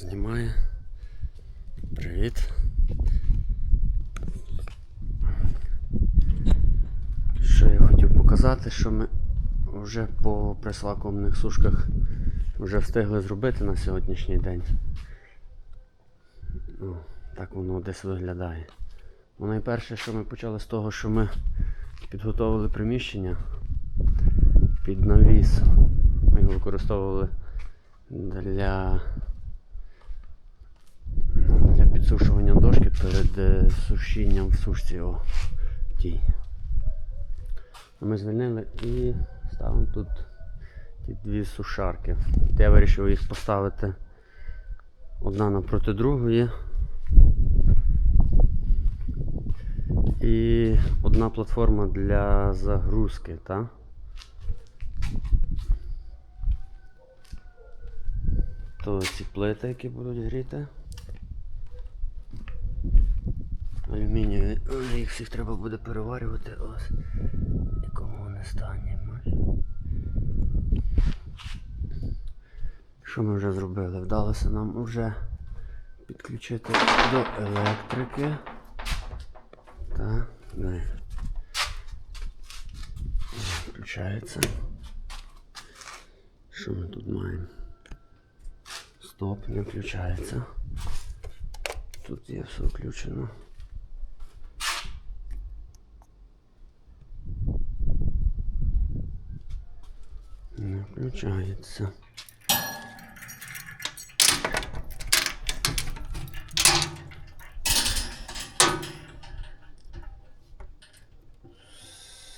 знімає. Привіт. Що я хотів показати, що ми вже по пресвакуумних сушках вже встигли зробити на сьогоднішній день. Ну, так воно десь виглядає. Ну, найперше, що ми почали з того, що ми підготовили приміщення під навіс. Ми його використовували для підсушування дошки перед е, сушінням в сушці. О, тій. Ми звільнили і ставимо тут ті дві сушарки. Я вирішив їх поставити одна напроти другої. І одна платформа для загрузки, так? То ці плити, які будуть гріти. Алюмінієві, Ой, їх всіх треба буде переварювати. Ось. Не стане. бач. Що ми вже зробили? Вдалося нам вже підключити до електрики. Так, дай. Включається. Що ми тут маємо? Стоп, не включається. Тут є все включено. Включається.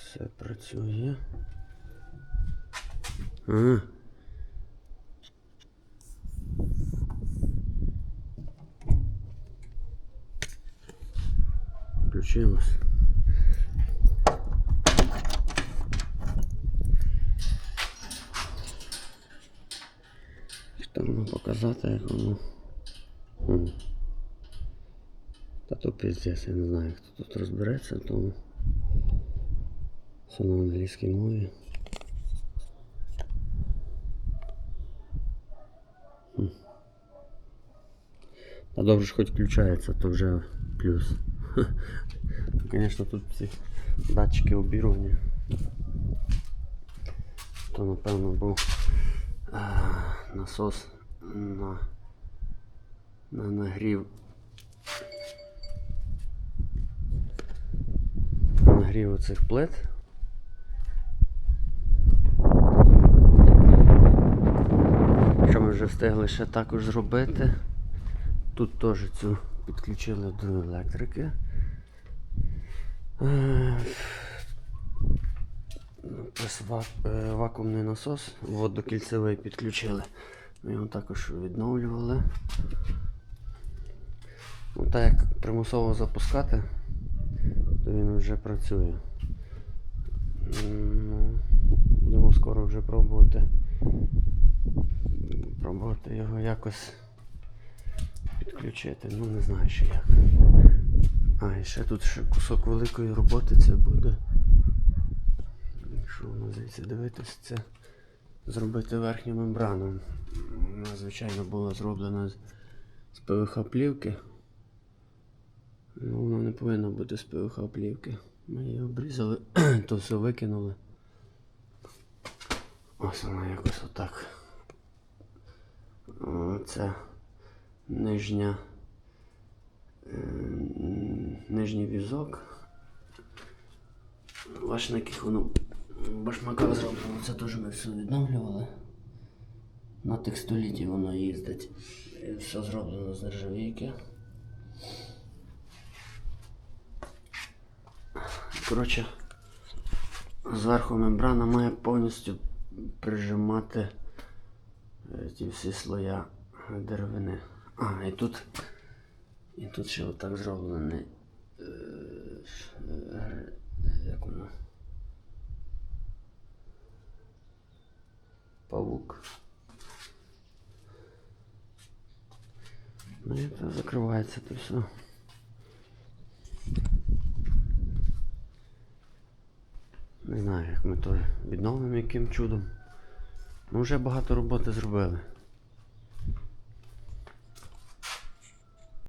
Все працює. А. Включилось. Воно показати, як воно. Та то пиздец, я не знаю, хто тут розбереться, тому. Все на англійській мові. Хм. Та добре ж хоч включається, то вже плюс. Звісно, тут ці датчики обірвані. То напевно був насос на, на нагрів. на Нагрів оцих плит. Що ми вже встигли ще також зробити. Тут теж цю підключили до електрики. Ось е, вакуумний насос, водокільцевий підключили. Ми його також відновлювали. Ну, так як примусово запускати, то він вже працює. Ну, будемо скоро вже пробувати. Пробувати його якось підключити. Ну не знаю ще як. А, і ще тут ще кусок великої роботи це буде. Якщо воно звідси дивитись, це зробити верхню мембрану. Вона, звичайно, була зроблена з, з ПВХ плівки. Ну, воно не повинно бути з ПВХ плівки. Ми її обрізали, то все викинули. Ось вона якось отак. Це нижня. е, Нижній візок. Бач, на яких воно в башмаках зроблено, це теж ми все відновлювали. На текстоліті воно їздить. Все зроблено з нержавійки. Коротше, зверху мембрана має повністю прижимати е, ті всі слоя деревини. А, і тут. І тут ще отак зроблений. е, е, Як воно? Павук. Ну і це закривається то все. Не знаю, як ми то відновимо яким чудом. Ми вже багато роботи зробили.